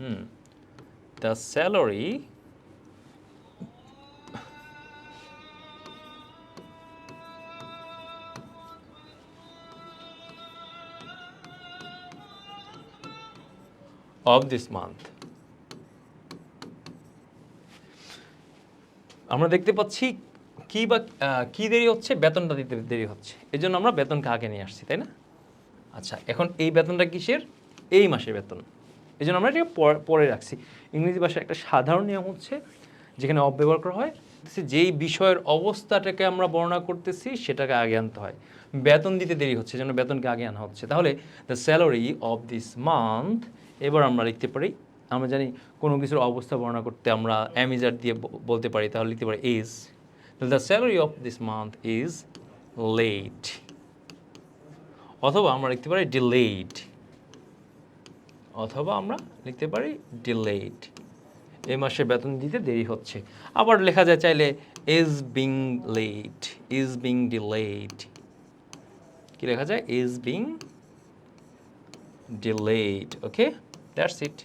Hmm the salary of this month. আমরা দেখতে পাচ্ছি কি বা কি দেরি হচ্ছে? বেতনটা দিতে দেরি হচ্ছে। এই জন্য আমরা বেতনকে আগে নিয়ে আসছি, তাই না? আচ্ছা এখন এই বেতনটা কিসের? এই মাসের বেতন। এই জন্য আমরা এটাকে পর- রাখছি। ইংরেজি ভাষার একটা সাধারণ নিয়ম হচ্ছে, যেখানে অফ ব্যবহার করা হয় যেই বিষয়ের অবস্থাটাকে আমরা বর্ণনা করতেছি, সেটাকে আগে আনতে হয়। বেতন দিতে দেরি হচ্ছে, যেন বেতনকে আগে আনা হচ্ছে। তাহলে the salary of this month এবার আমরা লিখতে পারি, আমরা জানি কোনো কিছুর অবস্থা বর্ণনা করতে আমরা অ্যামিজার দিয়ে বলতে পারি, তাহলে লিখতে পারি is the salary of this month is late অথবা আমরা লিখতে পারি ডিলেড অথবা আমরা লিখতে পারি ডিলেড এই মাসে বেতন দিতে দেরি হচ্ছে। আবার লেখা যায় চাইলে is being late is being delayed কি লেখা যায়? Is being delayed okay that's it